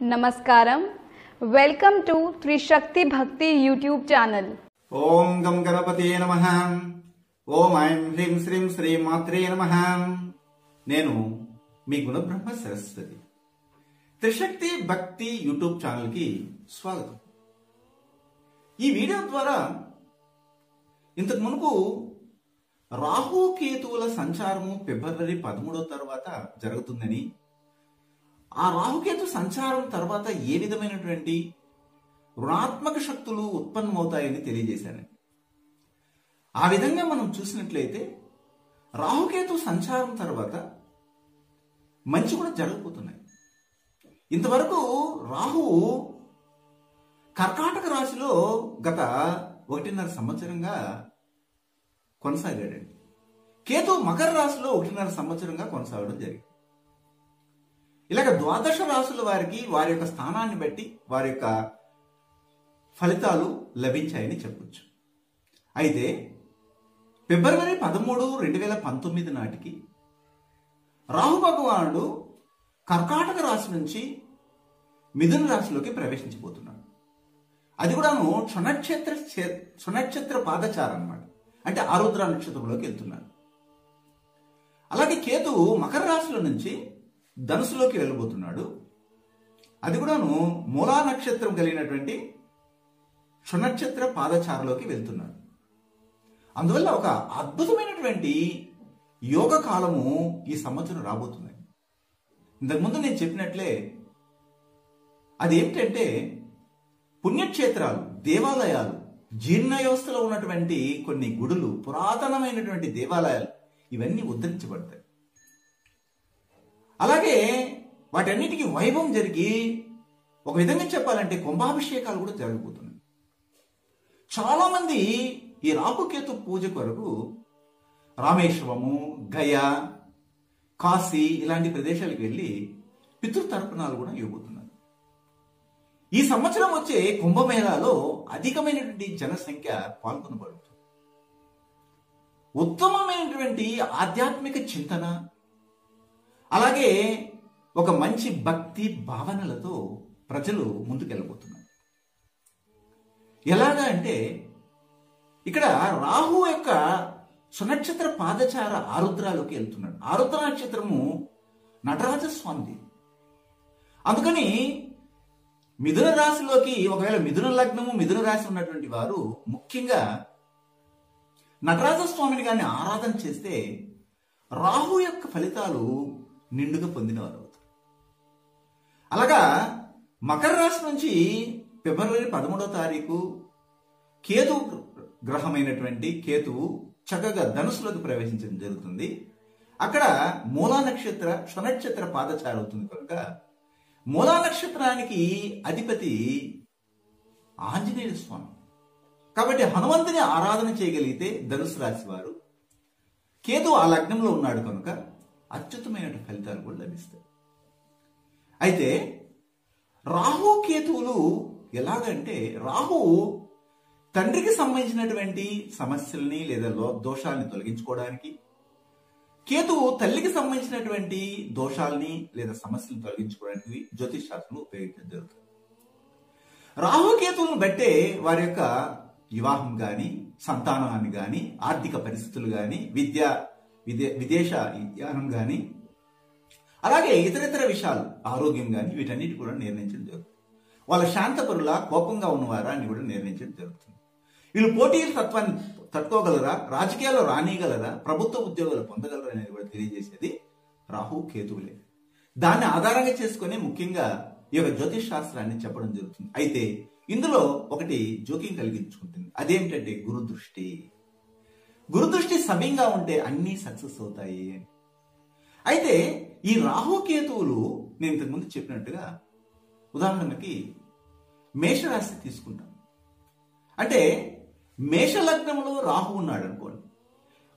నమస్కారం. Welcome to త్రిశక్తి భక్తి YouTube channel. ఓం గం గణపతి నమ. ఓం ఐం హ్రీం శ్రీం శ్రీ మాత్రే నమ. నేను మీ గుణబ్రహ్మ సరస్వతి. త్రిశక్తి భక్తి యూట్యూబ్ ఛానల్కి స్వాగతం. ఈ వీడియో ద్వారా ఇంతకు మునుపు రాహు కేతువుల సంచారము ఫిబ్రవరి పదమూడో తర్వాత జరుగుతుందని ఆ రాహుకేతు సంచారం తర్వాత ఏ విధమైనటువంటి రుణాత్మక శక్తులు ఉత్పన్నమవుతాయని తెలియజేశాను ఆ విధంగా మనం చూసినట్లయితే రాహుకేతు సంచారం తర్వాత మంచి కూడా జరగబోతున్నాయి. ఇంతవరకు రాహువు కర్కాటక రాశిలో గత ఒకటిన్నర సంవత్సరంగా కొనసాగాడండి. కేతు మకర రాశిలో ఒకటిన్నర సంవత్సరంగా కొనసాగడం జరిగింది. ఇలాగ ద్వాదశ రాసుల వారికి వారి యొక్క స్థానాన్ని బట్టి వారి యొక్క ఫలితాలు లభించాయని చెప్పొచ్చు. అయితే ఫిబ్రవరి పదమూడు రెండు వేల పంతొమ్మిది నాటికి రాహు భగవానుడు కర్కాటక రాశి నుంచి మిథున రాశిలోకి ప్రవేశించబోతున్నాడు అది కూడాను క్షుణక్షేత్ర క్షుణక్షేత్ర పాదచారం అన్నమాట. అంటే ఆరుద్ర నక్షత్రంలోకి వెళ్తున్నాడు. అలాగే కేతు మకర రాశిలో నుంచి ధనుసులోకి వెళ్ళబోతున్నాడు. అది కూడాను మూలా నక్షత్రం కలిగినటువంటి క్షునక్షత్ర పాదచారలోకి వెళ్తున్నాడు. అందువల్ల ఒక అద్భుతమైనటువంటి యోగ కాలము ఈ సంవత్సరం రాబోతుంది. ఇంతకుముందు నేను చెప్పినట్లే అది ఏమిటంటే పుణ్యక్షేత్రాలు దేవాలయాలు జీర్ణ వ్యవస్థలో ఉన్నటువంటి కొన్ని గుడులు పురాతనమైనటువంటి దేవాలయాలు ఇవన్నీ ఉద్ధరించబడతాయి. అలాగే వాటన్నిటికీ వైభవం జరిగి ఒక విధంగా చెప్పాలంటే కుంభాభిషేకాలు కూడా జరగబోతున్నాయి. చాలామంది ఈ రాహుకేతు పూజ కొరకు రామేశ్వరము గయా కాశీ ఇలాంటి ప్రదేశాలకు వెళ్ళి పితృతర్పణాలు కూడా ఇవ్వబోతున్నారు. ఈ సంవత్సరం వచ్చే కుంభమేళాలో అధికమైనటువంటి జనసంఖ్య పాల్గొనబడుతుంది. ఉత్తమమైనటువంటి ఆధ్యాత్మిక చింతన అలాగే ఒక మంచి భక్తి భావనలతో ప్రజలు ముందుకెళ్ళబోతున్నారు. ఎలాగా అంటే ఇక్కడ రాహు యొక్క సునక్షత్ర పాదచార ఆరుద్రాలోకి వెళ్తున్నాడు. ఆరుద్ర నక్షత్రము నటరాజస్వామిది. అందుకని మిథున రాశిలోకి ఒకవేళ మిథున లగ్నము మిథున రాశి ఉన్నటువంటి వారు ముఖ్యంగా నటరాజస్వామిని కానీ ఆరాధన చేస్తే రాహు యొక్క ఫలితాలు నిండుగా పొందినవారు అవుతారు అలాగా మకర రాశి నుంచి ఫిబ్రవరి పదమూడవ తారీఖు కేతు గ్రహమైనటువంటి కేతువు చక్కగా ధనుసులోకి ప్రవేశించడం జరుగుతుంది. అక్కడ మూలా నక్షత్ర స్వనక్షత్ర పాదచారవుతుంది కనుక మూలా నక్షత్రానికి అధిపతి ఆంజనేయ స్వామి. కాబట్టి హనుమంతుని ఆరాధన చేయగలిగితే ధనుసు రాశి వారు కేతు ఆ లగ్నంలో ఉన్నాడు కనుక అత్యుత్తమైన ఫలితాలు కూడా లభిస్తాయి. అయితే రాహు కేతువులు ఎలాగంటే రాహు తండ్రికి సంబంధించినటువంటి సమస్యల్ని లేదా దోషాలని తొలగించుకోవడానికి కేతువు తల్లికి సంబంధించినటువంటి దోషాలని లేదా సమస్యలను తొలగించుకోవడానికి జ్యోతిష్ శాస్త్రంలో ఉపయోగించడం జరుగుతుంది. రాహుకేతువులను బట్టే వారి యొక్క వివాహం కానీ సంతానాన్ని కానీ ఆర్థిక పరిస్థితులు కానీ విద్య విదే విదేశ యానం కానీ అలాగే ఇతరితర విషయాలు ఆరోగ్యం కానీ వీటన్నిటి కూడా నిర్ణయించడం జరుగుతుంది. వాళ్ళ శాంతపరుల కోపంగా ఉన్నవారా అని కూడా నిర్ణయించడం జరుగుతుంది. వీళ్ళు పోటీల తత్వాన్ని తట్టుకోగలరా? రాజకీయాల్లో రానియగలరా ప్రభుత్వ ఉద్యోగాలు పొందగలరా అనేది కూడా తెలియజేసేది రాహు కేతువులే దాన్ని ఆధారంగా చేసుకుని ముఖ్యంగా ఈ యొక్క జ్యోతిష్ శాస్త్రాన్ని చెప్పడం జరుగుతుంది. అయితే ఇందులో ఒకటి జోక్యం కలిగించుకుంటుంది. అదేమిటంటే గురుదృష్టి. గురుదృష్టి సవ్యంగా ఉంటే అన్నీ సక్సెస్ అవుతాయి. అయితే ఈ రాహుకేతువులు నేను ఇంతకుముందు చెప్పినట్టుగా ఉదాహరణకి మేషరాశి తీసుకుంటాం. అంటే మేషలగ్నంలో రాహు ఉన్నాడు అనుకోండి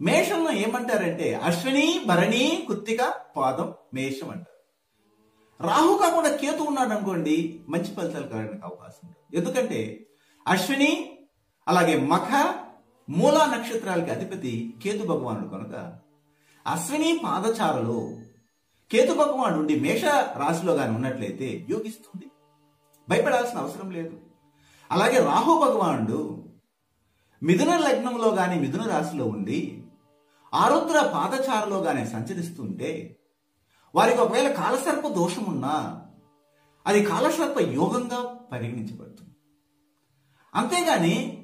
మేషంలో ఏమంటారంటే అశ్విని భరణి కృత్తిక పాదం మేషం అంటారు. రాహు కాకుండా కేతు ఉన్నాడు అనుకోండి మంచి ఫలితాలు కలగడానికి అవకాశం ఉంటుంది ఎందుకంటే అశ్విని అలాగే మఖ మూలా నక్షత్రాలకి అధిపతి కేతు భగవానుడు కనుక అశ్విని పాదచారలో కేతు భగవానుడు ఉండి మేష రాశిలో గాని ఉన్నట్లయితే యోగిస్తుంది. భయపడాల్సిన అవసరం లేదు. అలాగే రాహు భగవానుడు మిథున లగ్నంలో గాని మిథున రాశిలో ఉండి ఆరుద్ర పాదచారలో గాని సంచరిస్తుంటే వారికి ఒకవేళ కాలసర్ప దోషం ఉన్నా అది కాలసర్ప యోగంగా పరిగణించబడుతుంది. అంతేగాని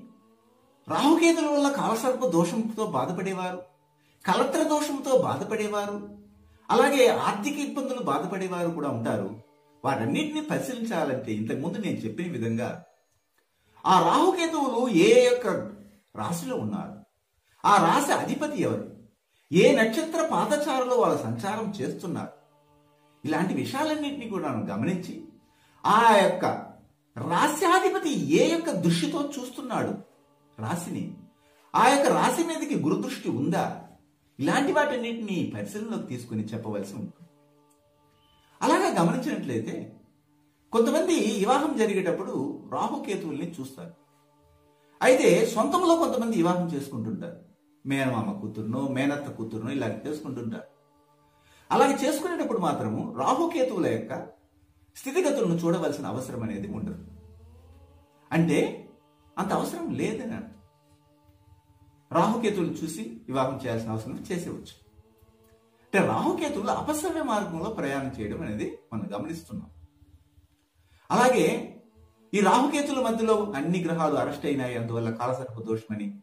రాహుకేతుల వల్ల కాలసర్ప దోషంతో బాధపడేవారు కలత్ర దోషంతో బాధపడేవారు అలాగే ఆర్థిక ఇబ్బందులు బాధపడేవారు కూడా ఉంటారు. వాటన్నిటిని పరిశీలించాలంటే ఇంతకుముందు నేను చెప్పిన విధంగా ఆ రాహుకేతువులు ఏ యొక్క రాశిలో ఉన్నారు? ఆ రాశి అధిపతి ఎవరు? ఏ నక్షత్ర పాదచారులో వాళ్ళ సంచారం చేస్తున్నారు? ఇలాంటి విషయాలన్నింటినీ కూడా గమనించి ఆ యొక్క రాశ్యాధిపతి ఏ యొక్క దృష్టితో చూస్తున్నాడు? రాశిని. ఆ యొక్క రాశి మీదకి గురుదృష్టి ఉందా? ఇలాంటి వాటన్నిటిని పరిశీలనలోకి తీసుకుని చెప్పవలసి ఉంటుంది. అలాగా గమనించినట్లయితే కొంతమంది వివాహం జరిగేటప్పుడు రాహుకేతువుల్ని చూస్తారు. అయితే సొంతంలో కొంతమంది వివాహం చేసుకుంటుంటారు. మేనమామ కూతురునో మేనత్త కూతురునో ఇలా చేసుకుంటుంటారు. అలాగే చేసుకునేటప్పుడు మాత్రము రాహుకేతువుల యొక్క స్థితిగతులను చూడవలసిన అవసరం అనేది ఉండదు. అంటే అంత అవసరం లేదని అర్థం రాహుకేతువులు చూసి వివాహం చేయాల్సిన అవసరం చేసేవచ్చు. అంటే రాహుకేతువులు అపసవ్య మార్గంలో ప్రయాణం చేయడం అనేది మనం గమనిస్తున్నాం. అలాగే ఈ రాహుకేతుల మధ్యలో అన్ని గ్రహాలు అరెస్ట్ అయినాయి అందువల్ల కాలసర్ప దోషమని.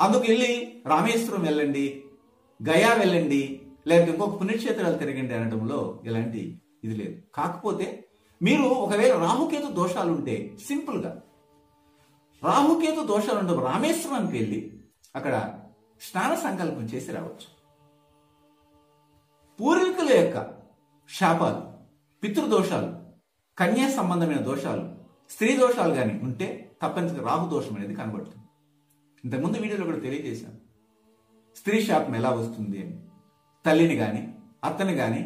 అందుకు వెళ్ళి రామేశ్వరం వెళ్ళండి గయా వెళ్ళండి లేకపోతే ఇంకొక పుణ్యక్షేత్రాలు తిరగండి అనడంలో ఎలాంటి ఇది లేదు. కాకపోతే మీరు ఒకవేళ రాహుకేతు దోషాలు ఉంటే సింపుల్గా రాహుకేతు దోషాలు ఉండవు రామేశ్వరానికి వెళ్ళి అక్కడ స్నాన సంకల్పం చేసి రావచ్చు. పూర్వీకుల యొక్క శాపాలు పితృదోషాలు కన్యా సంబంధమైన దోషాలు స్త్రీ దోషాలు కానీ ఉంటే తప్పనిసరిగా రాహు దోషం అనేది కనబడుతుంది. ఇంతకుముందు వీడియోలో కూడా తెలియజేశాను. స్త్రీ శాపం ఎలా వస్తుంది అని. తల్లిని కానీ అత్తని కానీ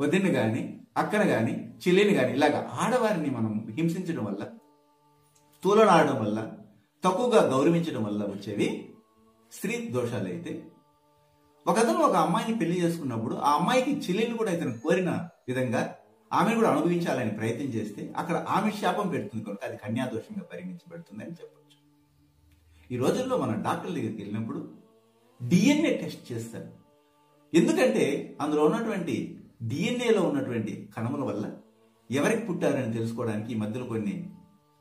వదిని కానీ అక్కని కానీ చెల్లిని కానీ ఇలాగ ఆడవారిని మనం హింసించడం వల్ల తూలనాడడం వల్ల తక్కువగా గౌరవించడం వల్ల వచ్చేవి స్త్రీ దోషాలు అయితే ఒకతను ఒక అమ్మాయిని పెళ్ళి చేసుకున్నప్పుడు ఆ అమ్మాయికి చెల్లెని కూడా ఇతను కోరిన విధంగా ఆమెను కూడా అనుభవించాలని ప్రయత్నం చేస్తే అక్కడ ఆమె శాపం పెడుతుంది కనుక అది కన్యాదోషంగా పరిగణించబడుతుంది అని చెప్పచ్చు. ఈ రోజుల్లో మనం డాక్టర్ దగ్గరికి వెళ్ళినప్పుడు డిఎన్ఏ టెస్ట్ చేస్తారు. ఎందుకంటే అందులో ఉన్నటువంటి డిఎన్ఏలో ఉన్నటువంటి కణముల వల్ల ఎవరికి పుట్టారని తెలుసుకోవడానికి ఈ మధ్యలో కొన్ని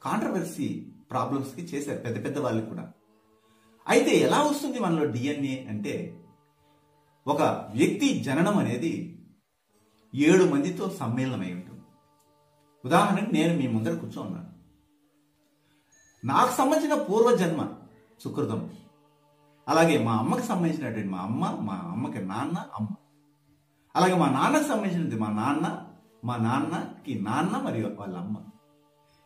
కాంట్రవర్సీ ప్రాబ్లమ్స్కి చేశారు పెద్ద పెద్ద వాళ్ళకి కూడా. అయితే ఎలా వస్తుంది మనలో డిఎన్ఏ అంటే ఒక వ్యక్తి జననం అనేది ఏడు మందితో సమ్మేళనమై ఉంటుంది. ఉదాహరణకు నేను మీ ముందర కూర్చో ఉన్నాను నాకు సంబంధించిన పూర్వజన్మ సుకృతం. అలాగే మా అమ్మకి సంబంధించినటువంటి మా అమ్మ మా అమ్మకి నాన్న అమ్మ. అలాగే మా నాన్నకి సంబంధించినది మా నాన్న మా నాన్నకి నాన్న మరియు వాళ్ళ అమ్మ.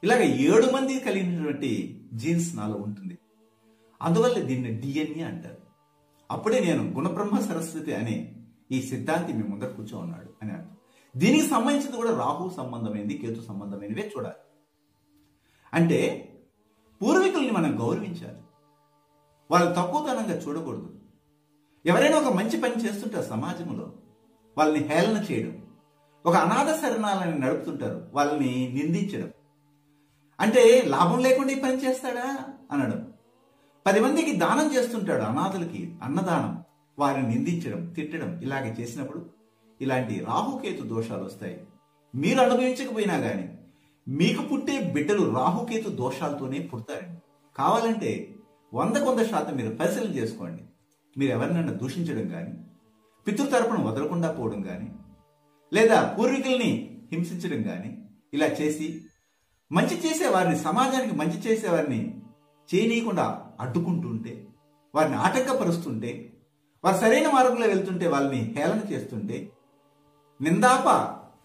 ఇలాగ ఏడు మంది కలిగినటువంటి జీన్స్ నాలో ఉంటుంది. అందువల్ల దీన్ని డిఎన్ఏ అంటారు. అప్పుడే నేను గుణబ్రహ్మ సరస్వతి అనే ఈ సిద్ధాంతి మీ ముందర కూర్చో ఉన్నాడు అని అర్థం. దీనికి సంబంధించింది కూడా రాహు సంబంధమైనది కేతు సంబంధమైనవే చూడాలి. అంటే పూర్వీకుల్ని మనం గౌరవించాలి. వాళ్ళు తక్కువతనంగా చూడకూడదు. ఎవరైనా ఒక మంచి పని చేస్తుంటారు సమాజంలో వాళ్ళని హేళన చేయడం ఒక అనాథ శరణాలని నడుపుతుంటారు వాళ్ళని నిందించడం. అంటే లాభం లేకుండా ఈ పని చేస్తాడా? అనడం. పది మందికి దానం చేస్తుంటాడు అనాథులకి అన్నదానం వారిని నిందించడం తిట్టడం ఇలాగే చేసినప్పుడు ఇలాంటి రాహుకేతు దోషాలు వస్తాయి. మీరు అనుభవించకపోయినా కానీ మీకు పుట్టే బిడ్డలు రాహుకేతు దోషాలతోనే పుడతారండి. కావాలంటే వంద కొంత శాతం మీరు పరిశీలన చేసుకోండి. మీరు ఎవరినైనా దూషించడం కానీ పితృతరపును వదలకుండా పోవడం కానీ లేదా పూర్వీకుల్ని హింసించడం కానీ ఇలా చేసి మంచి చేసే వారిని సమాజానికి మంచి చేసేవారిని చేయనీయకుండా అడ్డుకుంటుంటే వారిని ఆటంకపరుస్తుంటే వారు సరైన మార్గంలో వెళ్తుంటే వాళ్ళని హేళన చేస్తుంటే నిందాప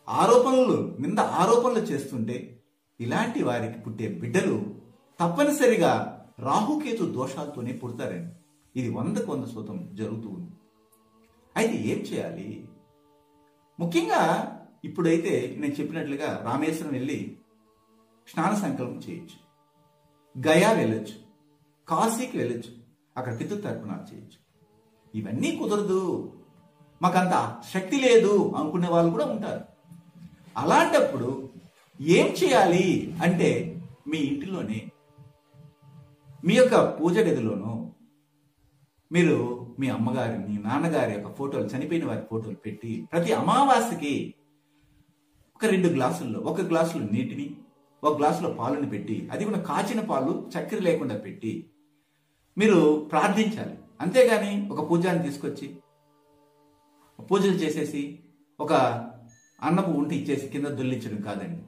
ఆరోపణలు నింద ఆరోపణలు చేస్తుంటే ఇలాంటి వారికి పుట్టే బిడ్డలు తప్పనిసరిగా రాహుకేతు దోషాలతోనే పుడతారండి. ఇది వందకు వంద శాతం జరుగుతూ ఉంది. అయితే ఏం చేయాలి? ముఖ్యంగా ఇప్పుడైతే నేను చెప్పినట్లుగా రామేశ్వరం వెళ్ళి స్నాన సంకల్పం చేయొచ్చు గయా వెళ్ళొచ్చు. కాశీకి వెళ్ళొచ్చు. అక్కడ పితృ తర్పణాలు చేయొచ్చు ఇవన్నీ కుదరదు. మాకంత శక్తి లేదు అనుకునే వాళ్ళు కూడా ఉంటారు. అలాంటప్పుడు ఏం చేయాలి అంటే మీ ఇంటిలోనే మీ యొక్క పూజ గదిలోనూ మీరు మీ అమ్మగారి మీ నాన్నగారి యొక్క ఫోటోలు చనిపోయిన వారి ఫోటోలు పెట్టి ప్రతి అమావాస్యకి ఒక రెండు గ్లాసుల్లో ఒక గ్లాసులో నీటిని ఒక గ్లాసులో పాలను పెట్టి అది కూడా కాచిన పాలు చక్కెర లేకుండా పెట్టి మీరు ప్రార్థించాలి. అంతేగాని ఒక పూజాన్ని తీసుకొచ్చి పూజలు చేసేసి ఒక అన్నపు ఉంటి ఇచ్చేసి కింద దొల్లించడం కాదండి.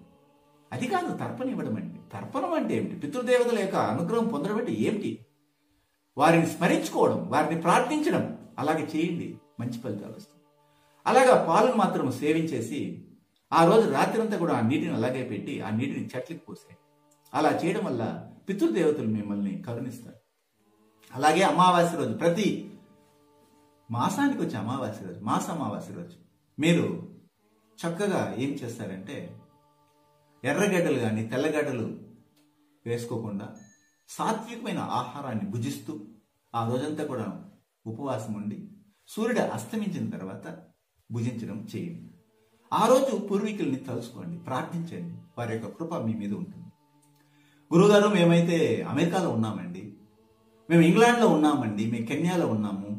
అది కాదు తర్పణ ఇవ్వడం అండి. తర్పణం అంటే ఏమిటి? పితృదేవతల యొక్క అనుగ్రహం పొందడం అంటే ఏమిటి? వారిని స్మరించుకోవడం వారిని ప్రార్థించడం అలాగే చేయండి. మంచి ఫలితాలు వస్తాయి. అలాగా పాలను మాత్రం సేవించేసి ఆ రోజు రాత్రంతా కూడా ఆ నీటిని అలాగే పెట్టి ఆ నీటిని చెట్లకు పోసాయి అలా చేయడం వల్ల పితృదేవతలు మిమ్మల్ని కరుణిస్తారు. అలాగే అమావాస్య రోజు ప్రతి మాసానికి వచ్చే అమావాస్య రోజు మాస అమావాస్య రోజు మీరు చక్కగా ఏం చేస్తారంటే ఎర్రగడ్డలు కానీ తెల్లగడ్డలు వేసుకోకుండా సాత్వికమైన ఆహారాన్ని భుజిస్తూ ఆ రోజంతా కూడా ఉపవాసం ఉండి సూర్యుడు అస్తమించిన తర్వాత భుజించడం చేయండి. ఆ రోజు పూర్వీకుల్ని తలుసుకోండి ప్రార్థించండి. వారి యొక్క కృప మీ మీద ఉంటుంది. గురుగారు మేమైతే అమెరికాలో ఉన్నామండి. మేము ఇంగ్లాండ్లో ఉన్నామండి మేము కెన్యాలో ఉన్నాము.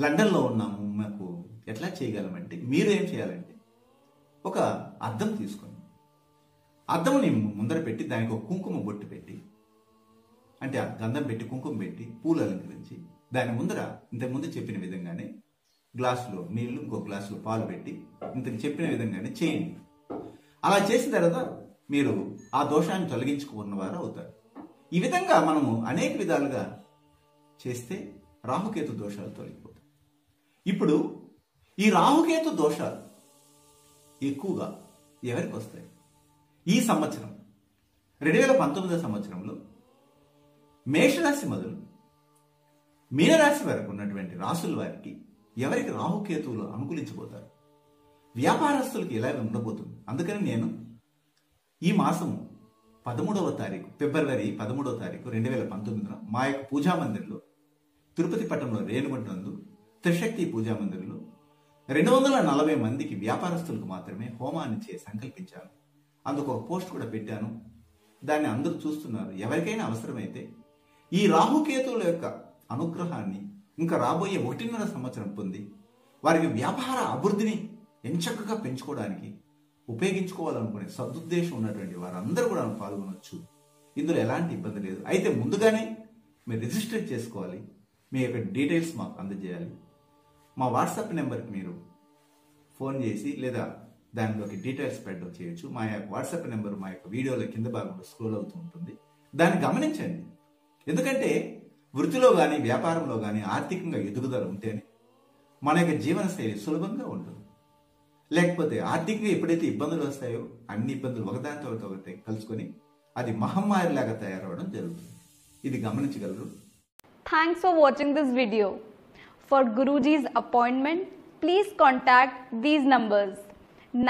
లండన్లో ఉన్నాము. మాకు ఎట్లా చేయగలమంటే మీరు ఏం చేయాలంటే ఒక అద్దం తీసుకోండి అద్దముని ముందర పెట్టి దానికి ఒక కుంకుమ బొట్టు పెట్టి అంటే ఆ గంధం పెట్టి కుంకుమ పెట్టి పూలు అలంకరించి దాని ముందర ఇంతకుముందు చెప్పిన విధంగానే గ్లాసులో నీళ్ళు ఇంకో గ్లాసులో పాలు పెట్టి ఇంతకు చెప్పిన విధంగానే చేయండి. అలా చేసిన తర్వాత మీరు ఆ దోషాన్ని తొలగించుకున్నవారు అవుతారు. ఈ విధంగా మనము అనేక విధాలుగా చేస్తే రాహుకేతు దోషాలు తొలగిపోతాయి. ఇప్పుడు ఈ రాహుకేతు దోషాలు ఎక్కువగా ఎవరికి వస్తాయి? ఈ సంవత్సరం రెండు వేల పంతొమ్మిదో సంవత్సరంలో మేషరాశి మొదలు మీనరాశి వరకు ఉన్నటువంటి రాసుల వారికి ఎవరికి రాహుకేతువులు అనుకూలించబోతారు? వ్యాపారస్తులకు ఎలా ఉండబోతుంది? అందుకని నేను ఈ మాసము పదమూడవ తారీఖు ఫిబ్రవరి పదమూడవ తారీఖు రెండు వేల పంతొమ్మిదిన మా యొక్క పూజా మందిర్లో తిరుపతి పట్టణంలో రేణుగుంట నందు త్రిశక్తి పూజా మందిర్లో రెండు వందల నలభై మందికి వ్యాపారస్తులకు మాత్రమే హోమాన్ని చే సంకల్పించాను. అందుకు ఒక పోస్ట్ కూడా పెట్టాను. దాన్ని అందరూ చూస్తున్నారు. ఎవరికైనా అవసరమైతే ఈ రాహుకేతువుల యొక్క అనుగ్రహాన్ని ఇంకా రాబోయే ఒకటిన్నర సంవత్సరం పొంది వారికి వ్యాపార అభివృద్ధిని ఎంచక్కగా పెంచుకోవడానికి ఉపయోగించుకోవాలనుకునే సదుద్దేశం ఉన్నటువంటి వారందరూ కూడా పాల్గొనవచ్చు ఇందులో ఎలాంటి ఇబ్బంది లేదు. అయితే ముందుగానే మీరు రిజిస్టర్ చేసుకోవాలి. మీ యొక్క డీటెయిల్స్ మాకు అందజేయాలి. మా వాట్సాప్ నెంబర్కి మీరు ఫోన్ చేసి లేదా దానిలోకి డీటెయిల్స్ పెట్టడం చేయొచ్చు. మా యొక్క వాట్సాప్ నెంబర్ మా యొక్క వీడియోలో కింద భాగంలో స్క్రోల్ అవుతూ ఉంటుంది. దాన్ని గమనించండి. ఎందుకంటే వృత్తిలో కానీ వ్యాపారంలో కానీ ఆర్థికంగా ఎదుగుదల ఉంటేనే మన యొక్క జీవనశైలి సులభంగా ఉంటుంది. లేకపోతే ఆర్థికంగా ఎప్పుడైతే ఇబ్బందులు వస్తాయో అన్ని ఇబ్బందులు ఒకదానితో ఒకటి కలుసుకొని అది మహమ్మారిలాగా తయారవడం జరుగుతుంది. ఇది గమనించగలరు. Thanks for watching this video for Guruji's appointment please contact these numbers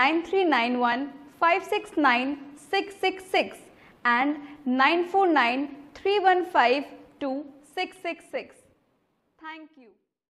nine three nine one five six nine six six six and nine four nine three one five two 666. Thank you.